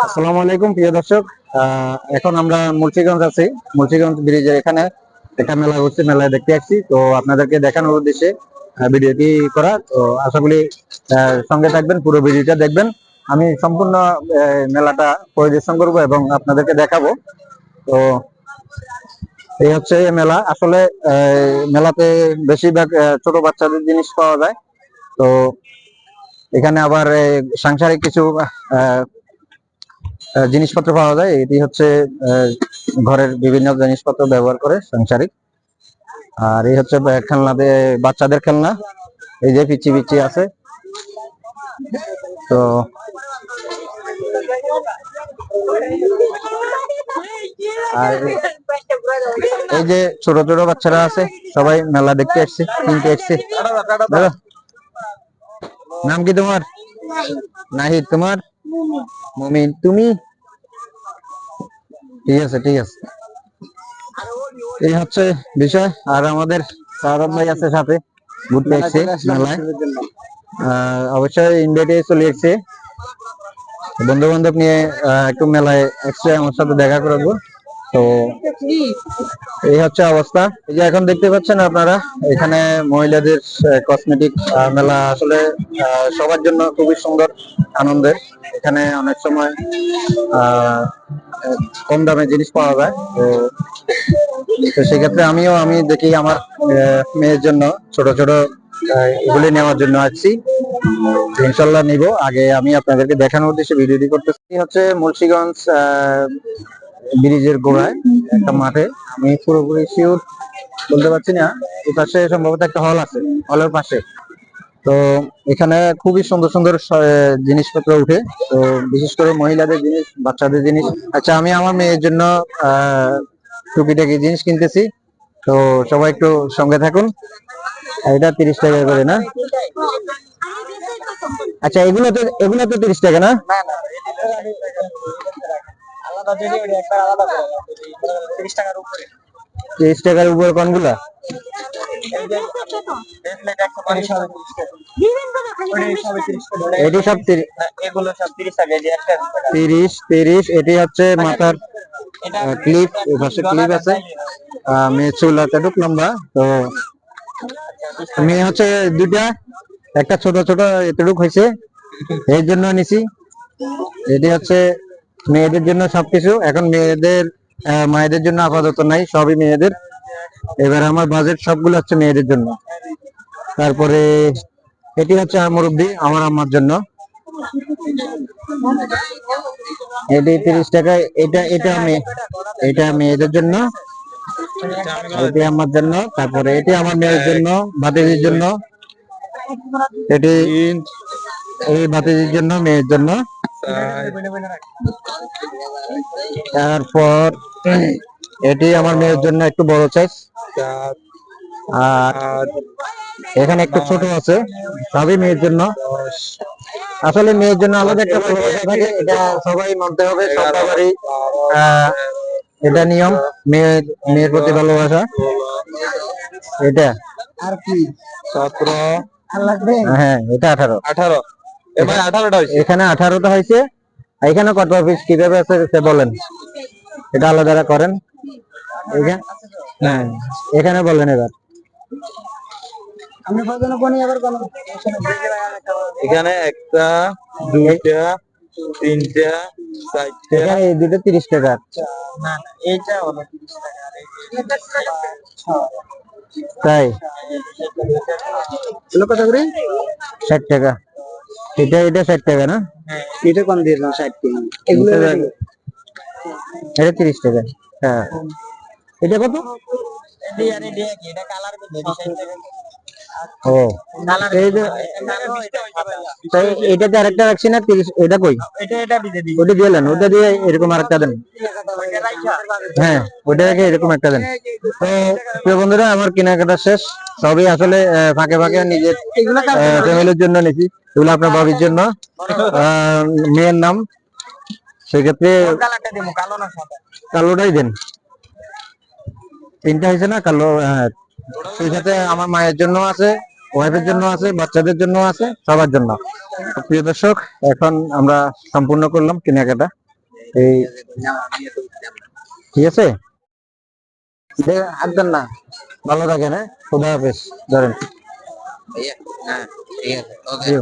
আসসালামু আলাইকুম প্রিয় দর্শক। এখন আমরা মুন্সিগঞ্জ আছি। মুন্সিগঞ্জ ব্রিজের এখানে একটা মেলা হচ্ছে মেলায় দেখতে আসছি। তো আপনাদেরকে দেখানোর উদ্দেশ্যে ভিডিওটি করা। তো আশা করি সঙ্গে থাকবেন পুরো ভিডিওটা দেখবেন। আমি সম্পূর্ণ মেলাটা পরিদর্শন করব এবং আপনাদেরকে দেখাবো। তো এই হচ্ছে মেলা। আসলে মেলাতে বেশিরভাগ ছোট বাচ্চাদের জিনিস পাওয়া যায়। তো এখানে আবার সাংসারিক কিছু আহ, জিনিসপত্র পাওয়া যায়। এটি হচ্ছে ঘরের বিভিন্ন জিনিসপত্র ব্যবহার করে সাংসারিক। আর এই হচ্ছে খেলনা বাচ্চাদের খেলনা। এই যে পিচি পিচি আছে। তো আর এই যে ছোট ছোট বাচ্চারা আছে সবাই মেলা দেখতে আসছে কিনতে দাদা, নাম কি তোমার? নাহিদ তোমার? মমিন তুমি? ঠিক আছে ঠিক আছে। এই হচ্ছে বিষয় আর আমাদের সারদ ভাই আছে সাথে ঘুরতে এসছে মেলায়। আহ, অবশ্যই ইন্ডিয়াতে চলে এসছে। বন্ধু বান্ধব নিয়ে একটু মেলায় একসাথে আমার সাথে দেখা করব তো এই হচ্ছে অবস্থা। এই যে এখন দেখতে পাচ্ছেন আপনারা, এখানে মহিলাদের কসমেটিক মেলা আসলে সবার জন্য খুবই সুন্দর আনন্দের। এখানে অনেক সময় কম দামে জিনিস পাওয়া যায়। তো তো সেক্ষেত্রে আমিও, আমি দেখি আমার মেয়ের জন্য, ছোট ছোট এগুলি নেওয়ার জন্য আসছি। ইনশাল্লাহ নিব। আগে আমি আপনাদেরকে দেখানোর উদ্দেশ্যে ভিডিওটি করতেছি। হচ্ছে মুন্সিগঞ্জ ব্রিজের গোড়ায়, একটা মাঠে। আমি পুরোপুরি শিওর বলতে পারছি না, এই পাশে সম্ভবত একটা হল আছে হলের পাশে। তো এখানে খুবই সুন্দর সুন্দর জিনিসপত্র উঠে তো বিশেষ করে মহিলাদের জিনিস, বাচ্চাদের জিনিস। আচ্ছা আমি আমার মেয়ের জন্য টুকিটাকি জিনিস কিনতেছি। তো সবাই একটু সঙ্গে থাকুন। এটা তিরিশ টাকা করে, না? আচ্ছা এগুলো তো এগুলো তো তিরিশ টাকা, না? আলাদা ওই একবার আলাদা করে। তিরিশ টাকার উপরে। তিরিশ টাকার উপরে কোনগুলা? তিরিশ তিরিশ টাকা। ওই সবে তিরিশ টাকা। এটি সব তিরিশ। তিরিশ হচ্ছে মাথার ক্লিপ পাশে ক্লিপ আছে। আহ, মেয়ে চুল এতটুক লম্বা তো মেয়ে হচ্ছে দুইটা একটা ছোট ছোট এতটুক হয়েছে এর জন্য নিছি। এটি হচ্ছে মেয়েদের জন্য সবকিছু। এখন মেয়েদের মায়েদের জন্য আপাতত নাই, সবই মেয়েদের। এবার আমার বাজেট সবগুলো হচ্ছে মেয়েদের জন্য। তারপরে এটি হচ্ছে আমার মুরব্বী, আমার আম্মার জন্য। এটি তিরিশ টাকা, এটা এটা মেয়ে, এটা মেয়েদের জন্য, এটি আমার জন্য, তারপরে এটি আমার মেয়ের জন্য, ভাতিজির জন্য। এটি এই ভাতিজির জন্য, মেয়ের জন্য। তারপর এটি আমার মেয়ের জন্য একটু বড় সাইজ আর এখানে একটু ছোট আছে সবই মেয়ের জন্য। আসলে মেয়ের জন্য আলাদা একটা ভালোবাসা থাকে এটা সবাই মানতে হবে সব বাবারই আহ, এটা নিয়ম মেয়ের মেয়ের প্রতি ভালোবাসা। এটা। আর কি? সতেরো হ্যাঁ এটা আঠারো। আঠারো। এবার আঠারোটা হয়েছে। এখানে আঠারোটা হয়েছে। এখানে কত পিস কীভাবে আছে সে বলেন। এটা আলাদা করেন। এখানে হ্যাঁ এখানে বলেন এবার। আমি কজন কোনি আবার কোন এখানে একটা দুইটা তিনটা চারটা। এখানে এই দুটো তিরিশ টাকা না না এইটা হলো তিরিশ টাকা আর এইটা ছয়। তাই? কত করে? ষাট টাকা। এটা এটা ষাট টাকা না? হ্যাঁ এটা কোন দিয়ে দিলাম ষাট টাকা। এগুলো এটা- তিরিশ টাকা হ্যাঁ। এটা কত? এটা কালার ও। এই যে তাই এটাতে আরেকটা রাখছি না? তিরিশ এটা কই? দিতে দিই ওটা দিয়ে দেন ওটা দিয়ে এরকম আরেকটা দেন। হ্যাঁ ওটা রেখে এরকম একটা দেন। তো প্রিয় বন্ধুরা আমার কেনাকাটা শেষ। সবই আসলে ফাঁকে ফাঁকে নিজের ফ্যামিলির জন্য নিছি। এগুলো আপনার ভাবির জন্য। মেয়ের নাম। সেক্ষেত্রে কালোটাই দেন। তিনটা হয়েছে না? কালো হ্যাঁ। সেই সাথে আমার মায়ের জন্য আছে ওয়াইফের জন্য আছে বাচ্চাদের জন্য আছে সবার জন্য। প্রিয় দর্শক এখন আমরা সম্পূর্ণ করলাম কেনাকাটা। এই ঠিক আছে? হাঁটবেন না। ভালো থাকেন হ্যাঁ? খুদা হাফেজ। ধরেন। হ্যাঁ, ঠিক আছে।